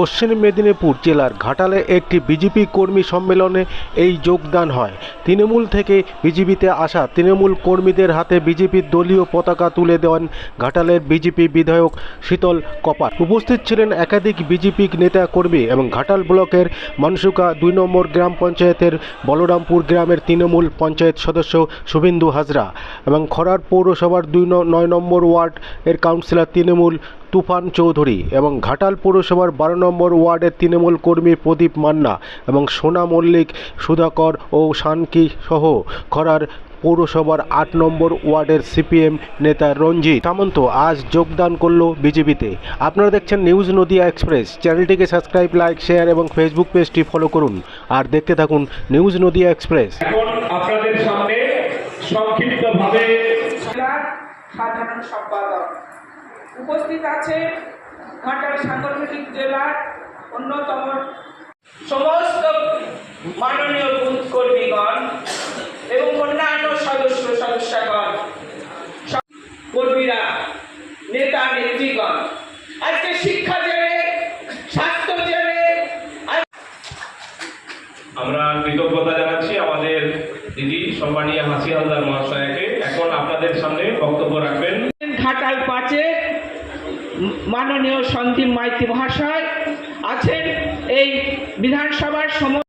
পশ্চিম মেদিনীপুর জেলার ঘাটালে একটি বিজেপি কর্মী সম্মেলনে এই যোগদান হয়। তৃণমূল থেকে বিজেপিতে আসা তৃণমূল কর্মীদের হাতে বিজেপির দলীয় পতাকা তুলে দেন ঘাটালের বিজেপি বিধায়ক শীতল কপার। উপস্থিত ছিলেন একাধিক বিজেপি নেতা কর্মী এবং ঘাটাল ব্লকের মানসুকা দুই নম্বর গ্রাম পঞ্চায়েতের বলরামপুর গ্রামের তৃণমূল পঞ্চায়েত সদস্য শুভেন্দু হাজরা এবং খরার পৌরসভার দুই নয় নম্বর ওয়ার্ড এর কাউন্সিলর তৃণমূল তুফান চৌধুরী এবং ঘাটাল পৌরসভার বারো নম্বর ওয়ার্ডের তৃণমূল কর্মী প্রদীপ মান্না এবং সোনা মল্লিক সুধাকর ও শানকি সহ খরার পৌরসভার আট নম্বর ওয়ার্ডের সিপিএম নেতা রঞ্জিত। সামন্ত আজ যোগদান করল বিজেপিতে। আপনারা দেখছেন নিউজ নদিয়া এক্সপ্রেস। চ্যানেলটিকে সাবস্ক্রাইব লাইক শেয়ার এবং ফেসবুক পেজটি ফলো করুন। আর দেখতে থাকুন নিউজ নদিয়া এক্সপ্রেস। এখন আপনাদের সামনে সংক্ষিপ্তভাবে সাধারণ সম্পাদক উপস্থিত আছে ঘাটাল সাংগঠনিক জেলার অন্যতম সমস্ত মাননীয় বুথ কর্মীগণ এবং অন্যান্য সদস্য সদস্যগণ কর্মীরা নেতা নেত্রীগণ আজকে শিক্ষা জেনে স্বাস্থ্য আজ আমরা কৃতজ্ঞতা জানাচ্ছি আমাদের দিদি সম্মানীয় হাসি হালদার মহাশয়াকে। এখন আপনাদের সামনে বক্তব্য রাখবেন। ঘাটাল পাঁচে মাননীয় সন্দীপ মাইতি মহাশয় আছেন এই বিধানসভার সময়।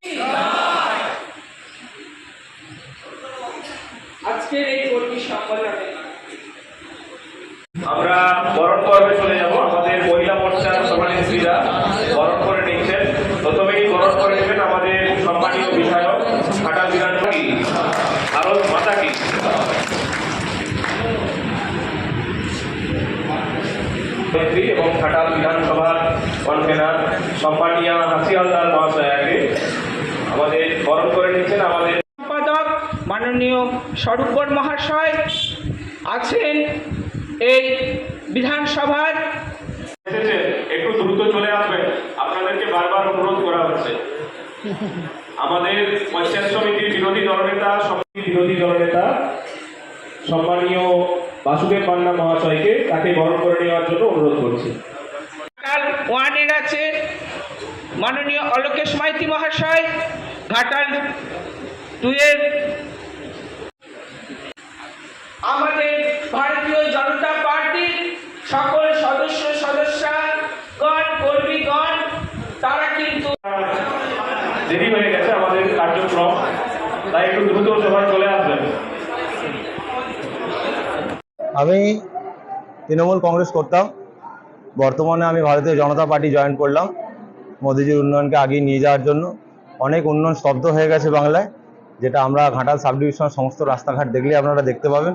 আজকের এই কর্মী সম্মেলনে আমরা বরণ পর্বে চলে যাব, আমাদের মহিলা মোর্চার সভানেত্রীরা বরণ করে নিচ্ছেন। প্রথমেই বরণ করে নেবেন আমাদের নেত্রী এবং ঘাটাল বিধানসভার কনভেনার সম্মানীয় হাসিয়ালদার মহাশয়াকে আমাদের বরণ করে নিচ্ছেন আমাদের সম্পাদক মাননীয় স্বরূপবর মহাশয় আছেন এই বিধানসভার। এসেছেন একটু দ্রুত চলে আসবেন। আপনাদেরকে বারবার অনুরোধ করা হচ্ছে। আমাদের পঞ্চায়েত সমিতির বিরোধী দলনেতা সমিতি বিরোধী দলনেতা সম্মানীয় বাসুদেব পান্না মহাশয়কে তাকে বরণ করে নেওয়ার জন্য অনুরোধ করছি। ওয়ানের আছে মাননীয় অলোকেশ মাইতি মহাশয় ঘাটাল দুয়ের আমাদের ভারতীয় জনতা পার্টির সকল সদস্য সদস্যগণ কর্মীগণ তারা কিন্তু দেরি হয়ে গেছে আমাদের কার্যক্রম তাই একটু দ্রুত সবাই চলে আসবেন। আমি তৃণমূল কংগ্রেস করতাম। বর্তমানে আমি ভারতীয় জনতা পার্টি জয়েন করলাম। মোদিজির উন্নয়নকে আগিয়ে নিয়ে যাওয়ার জন্য। অনেক উন্নয়ন স্তব্ধ হয়ে গেছে বাংলায়, যেটা আমরা ঘাটাল সাব ডিভিশনের সমস্ত রাস্তাঘাট দেখলে আপনারা দেখতে পাবেন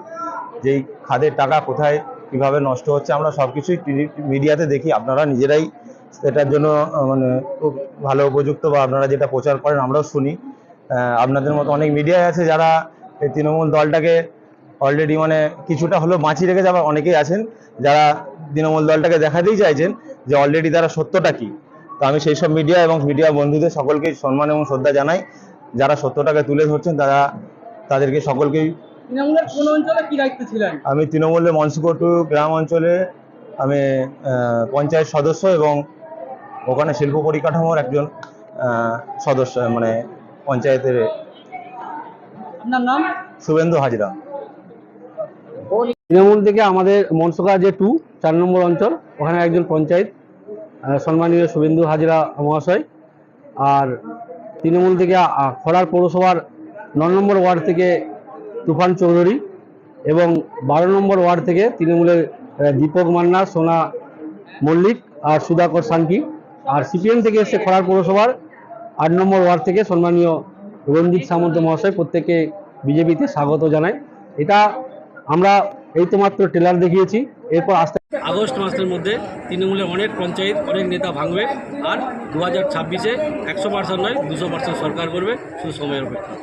যে এই খাদের টাকা কোথায়, কীভাবে নষ্ট হচ্ছে, আমরা সব কিছুই মিডিয়াতে দেখি। আপনারা নিজেরাই সেটার জন্য মানে খুব ভালো উপযুক্ত বা আপনারা যেটা প্রচার করেন আমরাও শুনি। আপনাদের মতো অনেক মিডিয়ায় আছে যারা এই তৃণমূল দলটাকে অলরেডি মানে কিছুটা হলেও বাঁচিয়ে রেখে যাওয়া অনেকেই আছেন যারা তৃণমূল দলটাকে দেখাতেই চাইছেন যে অলরেডি তারা সত্যটা কি। তো আমি সেই সব মিডিয়া এবং মিডিয়া বন্ধুদের সকলকে সম্মান এবং শ্রদ্ধা জানাই। যারা সত্যটাকে তুলে ধরছেন তারা তাদেরকে সকলকেই আমি তৃণমূলের মনসুকটু গ্রাম অঞ্চলে আমি পঞ্চায়েত সদস্য এবং ওখানে শিল্প পরিকাঠামোর একজন সদস্য মানে পঞ্চায়েতের নাম? শুভেন্দু হাজরা। তৃণমূল থেকে আমাদের মনসুকা যে টু চার নম্বর অঞ্চল, ওখানে একজন পঞ্চায়েত সম্মানীয় শুভেন্দু হাজরা মহাশয়। আর তৃণমূল থেকে খড়ার পৌরসভার ন নম্বর ওয়ার্ড থেকে তুফান চৌধুরী এবং বারো নম্বর ওয়ার্ড থেকে তৃণমূলের দীপক মান্না, সোনা মল্লিক আর সুধাকর সানকি। আর সিপিএম থেকে এসছে খড়ার পৌরসভার আট নম্বর ওয়ার্ড থেকে সম্মানীয় রঞ্জিত সামন্ত মহাশয়। প্রত্যেকে বিজেপিতে স্বাগত জানায় এটা আমরা এই তো মাত্র টেলার দেখিয়েছি। এরপর আস্তে আগস্ট মাসের মধ্যে তৃণমূলের অনেক পঞ্চায়েত, অনেক নেতা ভাঙবে আর দু হাজার ছাব্বিশে একশো পার্সেন্ট নয়, দুশো পার্সেন্ট সরকার করবে, শুধু সময়ের অপেক্ষা।